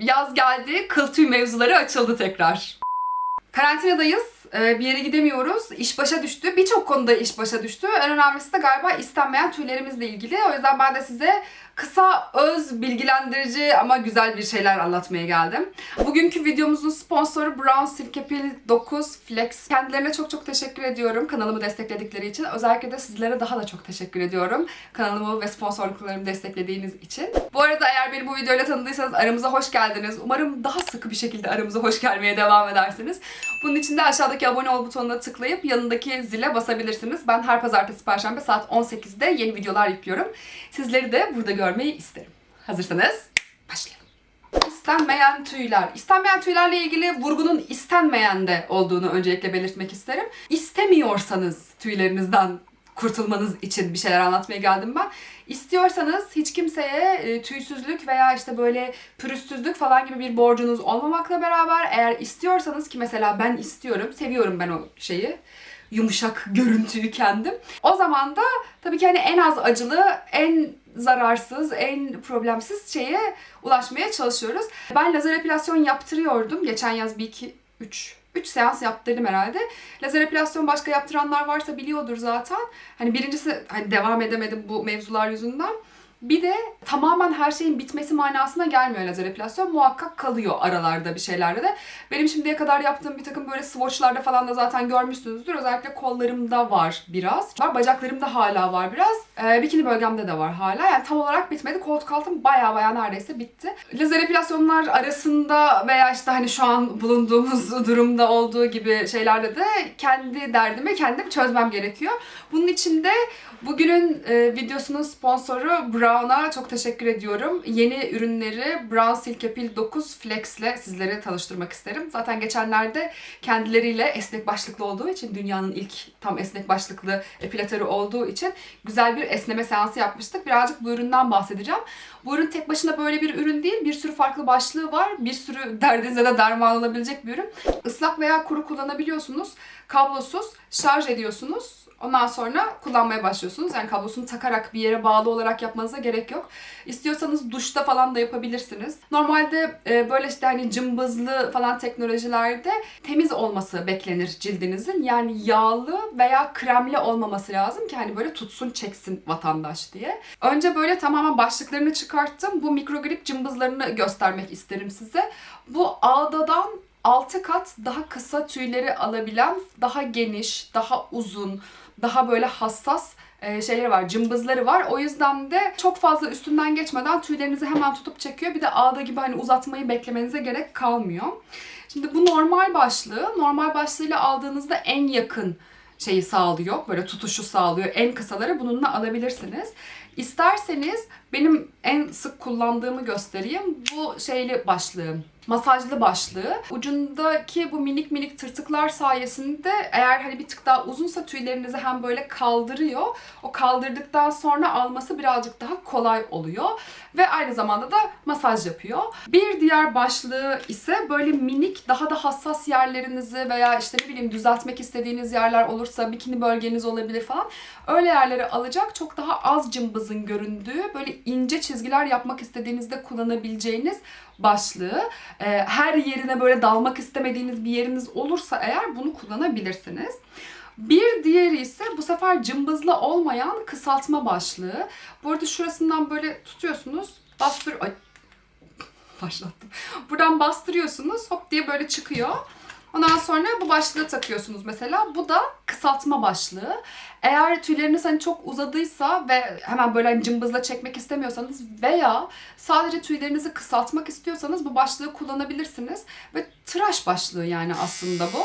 Yaz geldi, kıl tüy mevzuları açıldı tekrar. Karantinadayız. Ee, Bir yere gidemiyoruz. İş başa düştü. Birçok konuda iş başa düştü. En önemlisi de galiba istenmeyen tüylerimizle ilgili. O yüzden ben de size kısa, öz, bilgilendirici ama güzel bir şeyler anlatmaya geldim. Bugünkü videomuzun sponsoru Brown Silke Pil 9 Flex. Kendilerine çok çok teşekkür ediyorum kanalımı destekledikleri için. Özellikle de sizlere daha da çok teşekkür ediyorum. Kanalımı ve sponsorluklarımı desteklediğiniz için. Bu arada eğer beni bu videoyla tanıdıysanız aramıza hoş geldiniz. Umarım daha sıkı bir şekilde aramıza hoş gelmeye devam edersiniz. Bunun için de aşağıdaki abone ol butonuna tıklayıp yanındaki zile basabilirsiniz. Ben her pazartesi perşembe saat 18'de yeni videolar yüklüyorum. Sizleri de burada görmeyi isterim. Hazırsanız başlayalım. İstenmeyen tüyler. İstenmeyen tüylerle ilgili vurgunun istenmeyende olduğunu öncelikle belirtmek isterim. İstemiyorsanız tüylerinizden kurtulmanız için bir şeyler anlatmaya geldim ben. İstiyorsanız hiç kimseye e, tüysüzlük veya işte böyle pürüzsüzlük falan gibi bir borcunuz olmamakla beraber eğer istiyorsanız ki mesela ben istiyorum, seviyorum ben o şeyi yumuşak görüntüyü kendim. O zaman da tabii ki hani en az acılı, en zararsız, en problemsiz şeye ulaşmaya çalışıyoruz. Ben lazer epilasyon yaptırıyordum. Geçen yaz bir iki, üç, üç seans yaptırdım herhalde. Lazer epilasyon başka yaptıranlar varsa biliyordur zaten. Hani birincisi hani devam edemedim bu mevzular yüzünden. Bir de tamamen her şeyin bitmesi manasına gelmiyor lazer epilasyon. Muhakkak kalıyor aralarda bir şeylerde de. Benim şimdiye kadar yaptığım bir takım böyle swatchlarda falan da zaten görmüşsünüzdür. Özellikle kollarımda var biraz. Var bacaklarımda hala var biraz. Ee, bikini bölgemde de var hala. Yani tam olarak bitmedi. Koltuk altım baya baya neredeyse bitti. Lazer epilasyonlar arasında veya işte hani şu an bulunduğumuz durumda olduğu gibi şeylerde de kendi derdimi kendim çözmem gerekiyor. Bunun için de bugünün e, videosunun sponsoru Brown'a çok teşekkür ediyorum. Yeni ürünleri Brown Silke Pil 9 Flex ile sizlere tanıştırmak isterim. Zaten geçenlerde kendileriyle esnek başlıklı olduğu için dünyanın ilk tam esnek başlıklı epilatörü olduğu için güzel bir esneme seansı yapmıştık. Birazcık bu üründen bahsedeceğim. Bu ürün tek başına böyle bir ürün değil. Bir sürü farklı başlığı var. Bir sürü derdinize de derman olabilecek bir ürün. Islak veya kuru kullanabiliyorsunuz. Kablosuz şarj ediyorsunuz. Ondan sonra kullanmaya başlıyorsunuz. Yani kablosunu takarak bir yere bağlı olarak yapmanıza gerek yok. İstiyorsanız duşta falan da yapabilirsiniz. Normalde e, böyle işte hani cımbızlı falan teknolojilerde temiz olması beklenir cildinizin. Yani yağlı veya kremli olmaması lazım ki hani böyle tutsun çeksin vatandaş diye. Önce böyle tamamen başlıklarını çıkarttım. Bu mikrogrip cımbızlarını göstermek isterim size. Bu ağdadan 6 kat daha kısa tüyleri alabilen, daha geniş, daha uzun, daha böyle hassas e, şeyleri var, cımbızları var. O yüzden de çok fazla üstünden geçmeden tüylerinizi hemen tutup çekiyor. Bir de ağda gibi hani uzatmayı beklemenize gerek kalmıyor. Şimdi bu normal başlığı. Normal başlığıyla aldığınızda en yakın şeyi sağlıyor. Böyle tutuşu sağlıyor. En kısaları bununla alabilirsiniz. İsterseniz benim en sık kullandığımı göstereyim. Bu şeyli başlığım. Masajlı başlığı. Ucundaki bu minik minik tırtıklar sayesinde eğer hani bir tık daha uzunsa tüylerinizi hem böyle kaldırıyor. O kaldırdıktan sonra alması birazcık daha kolay oluyor. Ve aynı zamanda da masaj yapıyor. Bir diğer başlığı ise böyle minik daha da hassas yerlerinizi veya işte ne bileyim düzeltmek istediğiniz yerler olursa bikini bölgeniz olabilir falan. Öyle yerleri alacak çok daha az cımbızın göründüğü böyle ince çizgiler yapmak istediğinizde kullanabileceğiniz başlığı. Ee, her yerine böyle dalmak istemediğiniz bir yeriniz olursa eğer bunu kullanabilirsiniz. Bir diğeri ise bu sefer cımbızlı olmayan kısaltma başlığı. Bu arada şurasından böyle tutuyorsunuz. Bastır... Ay. Başlattım. Buradan bastırıyorsunuz. Hop diye böyle çıkıyor. Ondan sonra bu başlığı takıyorsunuz mesela. Bu da kısaltma başlığı. Eğer tüyleriniz hani çok uzadıysa ve hemen böyle hani cımbızla çekmek istemiyorsanız veya sadece tüylerinizi kısaltmak istiyorsanız bu başlığı kullanabilirsiniz. Ve tıraş başlığı yani aslında bu.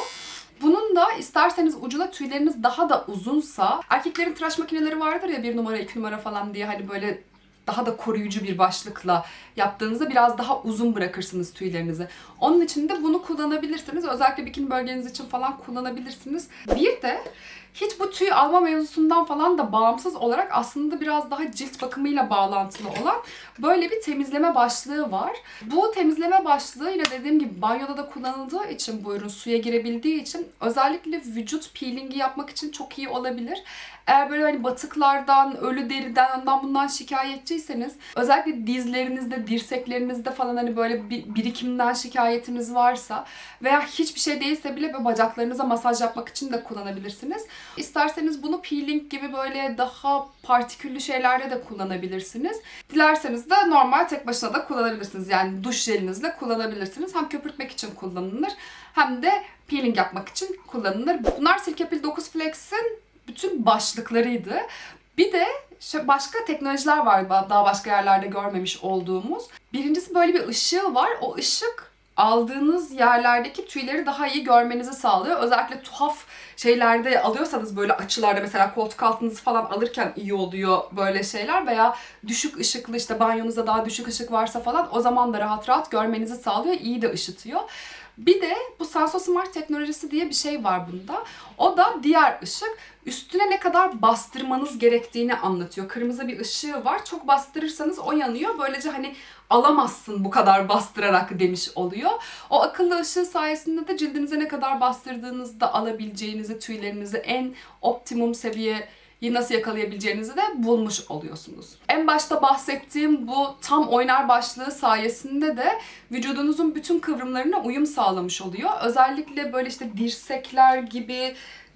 Bunun da isterseniz ucuna tüyleriniz daha da uzunsa erkeklerin tıraş makineleri vardır ya bir numara iki numara falan diye hani böyle daha da koruyucu bir başlıkla yaptığınızda biraz daha uzun bırakırsınız tüylerinizi. Onun için de bunu kullanabilirsiniz. Özellikle bikini bölgeniz için falan kullanabilirsiniz. Bir de hiç bu tüy alma mevzusundan falan da bağımsız olarak aslında biraz daha cilt bakımıyla bağlantılı olan böyle bir temizleme başlığı var. Bu temizleme başlığı yine dediğim gibi banyoda da kullanıldığı için bu ürün suya girebildiği için özellikle vücut peelingi yapmak için çok iyi olabilir. Eğer böyle hani batıklardan, ölü deriden, ondan bundan şikayetçiyseniz özellikle dizlerinizde, dirseklerinizde falan hani böyle bir birikimden şikayetiniz varsa veya hiçbir şey değilse bile böyle bacaklarınıza masaj yapmak için de kullanabilirsiniz. İsterseniz bunu peeling gibi böyle daha partiküllü şeylerde de kullanabilirsiniz. Dilerseniz de normal tek başına da kullanabilirsiniz. Yani duş jelinizle kullanabilirsiniz. Hem köpürtmek için kullanılır hem de peeling yapmak için kullanılır. Bunlar Silkepil 9 Flex'in bütün başlıklarıydı. Bir de başka teknolojiler var daha başka yerlerde görmemiş olduğumuz. Birincisi böyle bir ışığı var. O ışık aldığınız yerlerdeki tüyleri daha iyi görmenizi sağlıyor. Özellikle tuhaf şeylerde alıyorsanız böyle açılarda mesela koltuk altınızı falan alırken iyi oluyor böyle şeyler veya düşük ışıklı işte banyonuzda daha düşük ışık varsa falan o zaman da rahat rahat görmenizi sağlıyor. iyi de ışıtıyor. Bir de bu Senso Smart teknolojisi diye bir şey var bunda. O da diğer ışık. Üstüne ne kadar bastırmanız gerektiğini anlatıyor. Kırmızı bir ışığı var. Çok bastırırsanız o yanıyor. Böylece hani alamazsın bu kadar bastırarak demiş oluyor. O akıllı ışığı sayesinde de cildinize ne kadar bastırdığınızda alabileceğinizi, tüylerinizi en optimum seviyeye nasıl yakalayabileceğinizi de bulmuş oluyorsunuz. En başta bahsettiğim bu tam oynar başlığı sayesinde de vücudunuzun bütün kıvrımlarına uyum sağlamış oluyor. Özellikle böyle işte dirsekler gibi,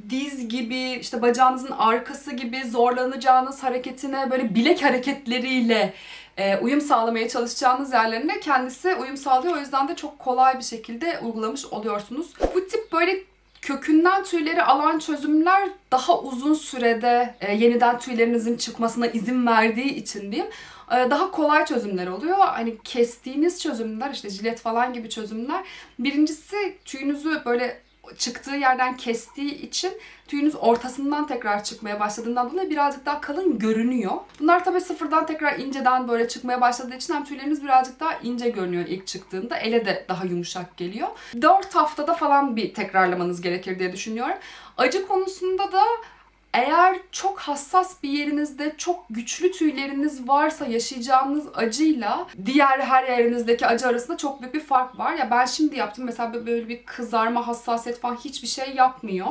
diz gibi, işte bacağınızın arkası gibi zorlanacağınız hareketine böyle bilek hareketleriyle e, uyum sağlamaya çalışacağınız yerlerine kendisi uyum sağlıyor. O yüzden de çok kolay bir şekilde uygulamış oluyorsunuz. Bu tip böyle kökünden tüyleri alan çözümler daha uzun sürede e, yeniden tüylerinizin çıkmasına izin verdiği için diyeyim e, daha kolay çözümler oluyor. Hani kestiğiniz çözümler işte jilet falan gibi çözümler birincisi tüyünüzü böyle çıktığı yerden kestiği için tüyünüz ortasından tekrar çıkmaya başladığından dolayı birazcık daha kalın görünüyor. Bunlar tabii sıfırdan tekrar inceden böyle çıkmaya başladığı için hem tüyleriniz birazcık daha ince görünüyor ilk çıktığında. Ele de daha yumuşak geliyor. 4 haftada falan bir tekrarlamanız gerekir diye düşünüyorum. Acı konusunda da eğer çok hassas bir yerinizde çok güçlü tüyleriniz varsa yaşayacağınız acıyla diğer her yerinizdeki acı arasında çok büyük bir fark var. Ya ben şimdi yaptım mesela böyle bir kızarma, hassasiyet falan hiçbir şey yapmıyor.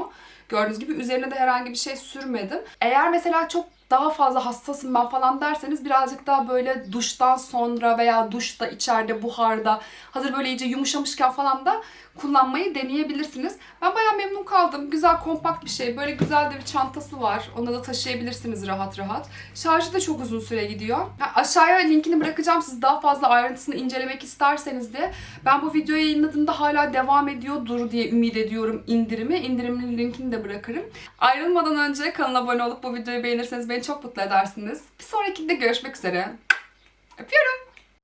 Gördüğünüz gibi üzerine de herhangi bir şey sürmedim. Eğer mesela çok daha fazla hassasım ben falan derseniz birazcık daha böyle duştan sonra veya duşta içeride buharda hazır böyle iyice yumuşamışken falan da kullanmayı deneyebilirsiniz. Ben bayağı memnun kaldım. Güzel kompakt bir şey. Böyle güzel de bir çantası var. Onu da taşıyabilirsiniz rahat rahat. Şarjı da çok uzun süre gidiyor. Aşağıya linkini bırakacağım. Siz daha fazla ayrıntısını incelemek isterseniz de ben bu videoyu yayınladığımda hala devam ediyordur diye ümit ediyorum indirimi. İndirimin linkini de bırakırım. Ayrılmadan önce kanala abone olup bu videoyu beğenirseniz beni çok mutlu edersiniz. Bir sonrakinde görüşmek üzere. Öpüyorum.